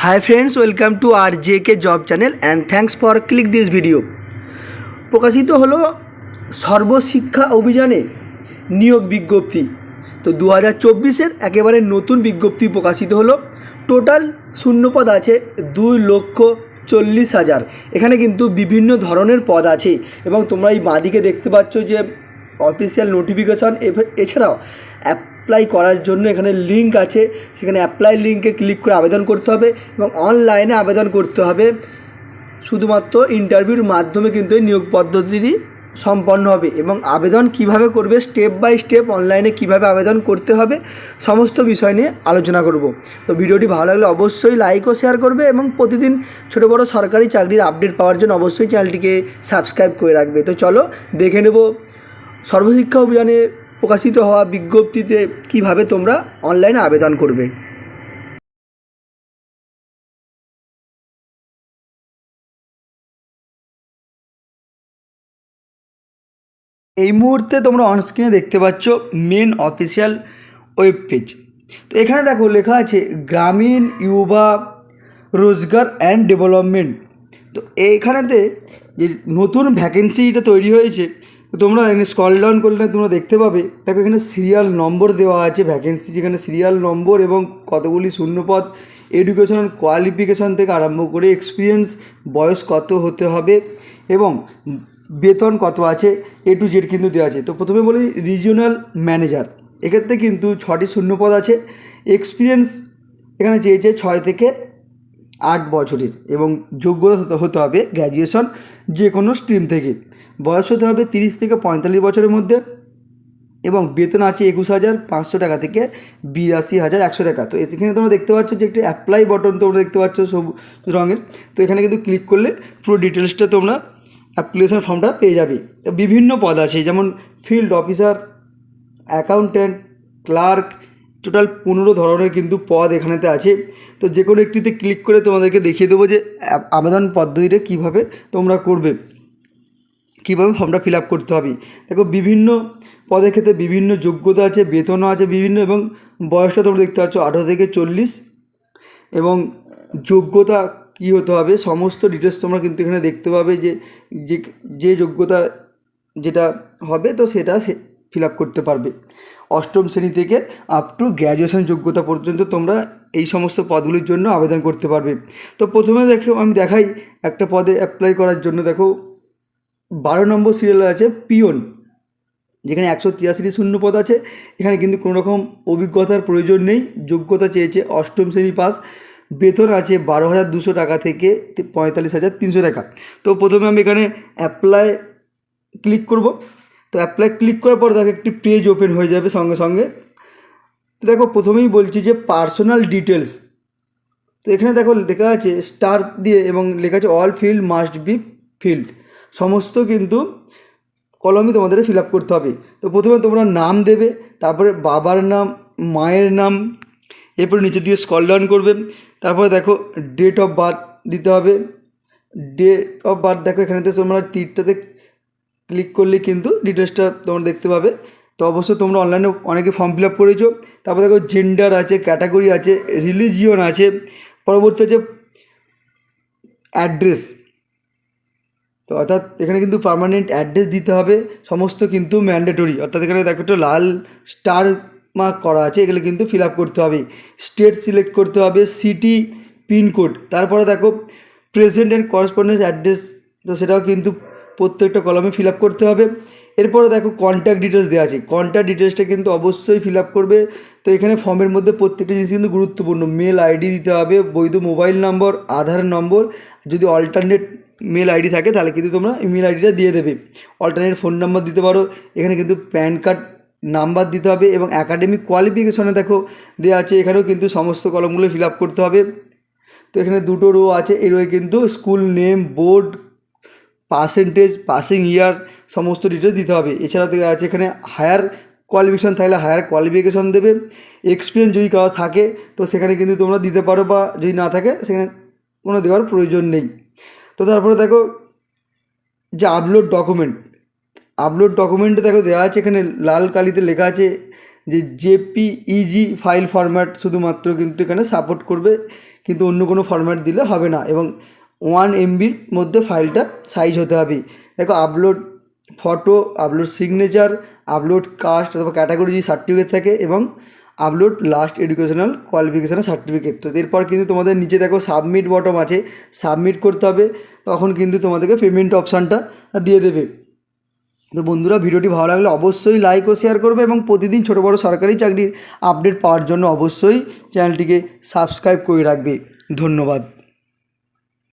Hi friends, welcome to RJK Job Channel and thanks for click this video. প্রকাশিত হলো সর্বশিক্ষা অভিযানে নিয়োগ বিজ্ঞপ্তি। তো দু হাজার চব্বিশের একেবারে নতুন বিজ্ঞপ্তি প্রকাশিত হলো। টোটাল শূন্যপদ আছে দুই লক্ষ চল্লিশ হাজার। এখানে কিন্তু বিভিন্ন ধরনের পদ আছে এবং তোমরা এই বাঁদিকে দেখতে পাচ্ছ যে অফিসিয়াল নোটিফিকেশান এছাড়াও অ্যাপ্লাই করার জন্য এখানে লিঙ্ক আছে। সেখানে অ্যাপ্লাই লিঙ্কে ক্লিক করে আবেদন করতে হবে এবং অনলাইনে আবেদন করতে হবে। শুধুমাত্র ইন্টারভিউর মাধ্যমে কিন্তু এই নিয়োগ পদ্ধতিটি সম্পন্ন হবে এবং আবেদন কীভাবে করবে স্টেপ বাই স্টেপ অনলাইনে কীভাবে আবেদন করতে হবে, সমস্ত বিষয় নিয়ে আলোচনা করব। তো ভিডিওটি ভালো লাগলে অবশ্যই লাইক ও শেয়ার করবে এবং প্রতিদিন ছোটো বড়ো সরকারি চাকরির আপডেট পাওয়ার জন্য অবশ্যই চ্যানেলটিকে সাবস্ক্রাইব করে রাখবে। তো চলো দেখে নেব। সর্বশিক্ষা অভিযানে প্রকাশিত হওয়া বিজ্ঞপ্তিতে কীভাবে তোমরা অনলাইনে আবেদন করবে? এই মুহূর্তে তোমরা অনস্ক্রিনে দেখতে পাচ্ছ মেন অফিসিয়াল ওয়েব পেজ তো এখানে দেখো লেখা আছে, গ্রামীণ ইউবা রোজগার অ্যান্ড ডেভেলপমেন্ট তো এইখানেতে যে নতুন ভ্যাকেন্সিটা তৈরি হয়েছে তোমরা এখানে স্কল ডাউন করলে তোমরা দেখতে পাবে। দেখো এখানে সিরিয়াল নম্বর দেওয়া আছে ভ্যাকেন্সি যেখানে সিরিয়াল নম্বর এবং কতগুলি শূন্যপদ এডুকেশনাল কোয়ালিফিকেশান থেকে আরম্ভ করে এক্সপিরিয়েন্স বয়স কত হতে হবে এবং বেতন কত আছে এ টু জেড কিন্তু দেওয়া আছে। তো প্রথমে বলি রিজিওনাল ম্যানেজার এক্ষেত্রে কিন্তু ছটি শূন্যপদ আছে। এক্সপিরিয়েন্স এখানে চেয়েছে ছয় থেকে আট বছরের এবং যোগ্যতা হতে- হবে গ্র্যাজুয়েশন যে কোনো স্ট্রিম থেকে। বয়স হতে হবে তিরিশ থেকে পঁয়তাল্লিশ বছরের মধ্যে এবং বেতন আছে একুশ হাজার পাঁচশো টাকা থেকে বিরাশি হাজার একশো টাকা। তো এখানে তোমরা দেখতে পাচ্ছ যে একটি অ্যাপ্লাই বটন তোমরা দেখতে পাচ্ছ সব রঙের। তো এখানে কিন্তু ক্লিক করলে পুরো ডিটেলসটা তোমরা অ্যাপ্লিকেশন ফর্মটা পেয়ে যাবে। বিভিন্ন পদ আছে যেমন field officer accountant clerk total পনেরো ধরনের কিন্তু পদ এখানেতে আছে। তো যে কোনো একটিতে ক্লিক করে তোমাদেরকে দেখিয়ে দেবো যে আবেদন পদ্ধতিটা কীভাবে তোমরা করবে, কীভাবে ফর্মটা ফিল আপ করতে হবে। দেখো, বিভিন্ন পদের ক্ষেত্রে বিভিন্ন যোগ্যতা আছে, বেতনও আছে বিভিন্ন, এবং বয়সটা তোমরা দেখতে পাচ্ছ আঠারো থেকে চল্লিশ। এবং যোগ্যতা কী হতে হবে, সমস্ত ডিটেলস তোমরা কিন্তু এখানে দেখতে পাবে যে যে যে যোগ্যতা যেটা হবে, তো সেটা ফিল আপ করতে পারবে। অষ্টম শ্রেণি থেকে আপ টু গ্র্যাজুয়েশন যোগ্যতা পর্যন্ত তোমরা এই সমস্ত পদগুলির জন্য আবেদন করতে পারবে। তো প্রথমে দেখো, আমি দেখাই একটা পদে অ্যাপ্লাই করার জন্য। দেখো, বারো নম্বর সিরিয়াল আছে পিওন যেখানে একশো তিরাশিটি শূন্য পদ আছে। এখানে কিন্তু কোনো রকম অভিজ্ঞতার প্রয়োজন নেই। যোগ্যতা চেয়েছে অষ্টম শ্রেণি পাস বেতন আছে বারো হাজার দুশো টাকা থেকে পঁয়তাল্লিশ হাজার তিনশো টাকা। তো প্রথমে আমি এখানে অ্যাপ্লাই ক্লিক করব। তো অ্যাপ্লাই ক্লিক করার পর দেখো একটি পেজ ওপেন হয়ে যাবে সঙ্গে সঙ্গে। তো দেখো প্রথমেই বলছি যে পার্সোনাল ডিটেলস তো এখানে দেখো লেখা আছে স্টার দিয়ে এবং লেখা আছে all field must be field সমস্ত কিন্তু কলমই তোমাদের ফিল আপ করতে হবে। তো প্রথমে তোমরা নাম দেবে, তারপরে বাবার নাম, মায়ের নাম, এরপরে নিচে দিয়ে স্কল ডাউন করবে, তারপরে দেখো ডেট অফ বার্থ দিতে হবে। ডেট অফ বার্থ দেখো এখানে তো তোমরা তীরটাতে ক্লিক করলে কিন্তু ডিটেলসটা তোমরা দেখতে পাবে। তো অবশ্যই তোমরা অনলাইনে অনেকে ফর্ম ফিল আপ করেছ। তারপর দেখো জেন্ডার আছে ক্যাটাগরি আছে রিলিজিয়ন আছে, পরবর্তী আছে অ্যাড্রেস তো অর্থাৎ এখানে কিন্তু পার্মানেন্ট অ্যাড্রেস দিতে হবে। সমস্ত কিন্তু ম্যান্ডেটরি অর্থাৎ এখানে দেখো একটা লাল স্টার মার্ক করা আছে, এগুলো কিন্তু ফিল আপ করতে হবে। স্টেট সিলেক্ট করতে হবে সিটি পিনকোড তারপরে দেখো প্রেজেন্ট অ্যান্ড করসপন্ডেন্স অ্যাড্রেস তো সেটাও কিন্তু প্রত্যেকটা কলমে ফিল আপ করতে হবে। এরপরে দেখো কন্ট্যাক্ট ডিটেলস দেওয়া আছে। কন্ট্যাক্ট ডিটেলসটা কিন্তু অবশ্যই ফিল আপ করবে। তো এখানে ফর্মের মধ্যে প্রত্যেকটা জিনিস কিন্তু গুরুত্বপূর্ণ। মেল আইডি দিতে হবে, বৈধ মোবাইল নম্বর আধার নম্বর যদি অল্টারনেট মেল আইডি থাকে, তাহলে কিন্তু তোমরা ইমেল আইডিটা দিয়ে দেবে। অল্টারনেট ফোন নাম্বার দিতে পারো। এখানে কিন্তু প্যান কার্ড নাম্বার দিতে হবে এবং একাডেমিক কোয়ালিফিকেশনে দেখো দেওয়া আছে। এখানেও কিন্তু সমস্ত কলমগুলো ফিল আপ করতে হবে। তো এখানে দুটো রো আছে। এই রোয়ে কিন্তু school name board percentage passing year সমস্ত ডিটেলস দিতে হবে। এছাড়া দেওয়া আছে এখানে হায়ার কোয়ালিফিকেশান থাকলে হায়ার কোয়ালিফিকেশান দেবে। এক্সপিরিয়েন্স যদি কারও থাকে, তো সেখানে কিন্তু তোমরা দিতে পারো বা যদি না থাকে, সেখানে কোনো দেওয়ার প্রয়োজন নেই। তো তারপরে দেখো যে আপলোড ডকুমেন্ট আপলোড ডকুমেন্টে দেখো দেওয়া আছে এখানে লাল কালিতে লেখা আছে যে জেপিইজি ফাইল ফরম্যাট শুধুমাত্র কিন্তু এখানে সাপোর্ট করবে, কিন্তু অন্য কোনো ফরম্যাট দিলে হবে না। এবং ওয়ান এমবির মধ্যে ফাইলটা সাইজ হতে হবে। দেখো upload photo upload signature upload caste অথবা ক্যাটাগরি যদি সার্টিফিকেট থাকে এবং আপলোড লাস্ট এডুকেশনাল কোয়ালিফিকেশানের সার্টিফিকেট তো এরপর কিন্তু তোমাদের নিচে দেখো সাবমিট বটম আছে সাবমিট করতে হবে, তখন কিন্তু তোমাদেরকে পেমেন্ট অপশানটা দিয়ে দেবে। তো বন্ধুরা, ভিডিওটি ভালো লাগলে অবশ্যই লাইক ও শেয়ার করবে এবং প্রতিদিন ছোটো বড়ো সরকারি চাকরির আপডেট পাওয়ার জন্য অবশ্যই চ্যানেলটিকে সাবস্ক্রাইব করে রাখবে। ধন্যবাদ।